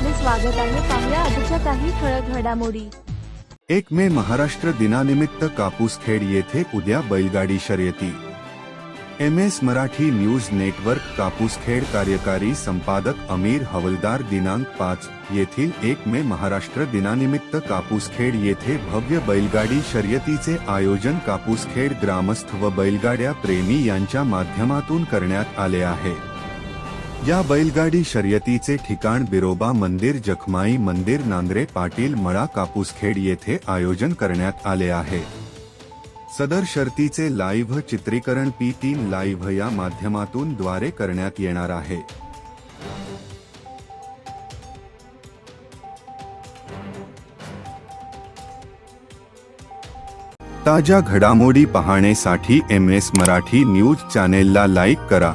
स्वागत आहे पाहुया आजच्या काही ठळक घडामोडी. एक मे महाराष्ट्र दिनानिमित्त कापूसखेड येथे उद्या बैलगाडी शर्यती. M S Marathi news network Kapuskhed कार्यकारी संपादक अमीर हवलदार दिनांक पाच येथील एक मे महाराष्ट्र दिनानिमित्त कापूसखेड येथे भव्य बैलगाडी शर्यतीचे आयोजन कापूसखेड ग्रामस्थ व बैलगाड्या प्रेमी यांच्या माध्यमातून करण्यात आले आहे. या बैलगाडी शर्यतीचे ठिकाण बिरोबा मंदिर जखमाई मंदिर नांद्रे पाटील मळा कापूसखेड येथे आयोजन करण्यात आले आहे. सदर शर्तीचे लाईव्ह चित्रीकरण पी तीन लाईव्ह या माध्यमातून द्वारे करण्यात येणार आहे. ताज्या घडामोडी पाहण्यासाठी एम एस मराठी न्यूज चॅनेलला लाईक करा.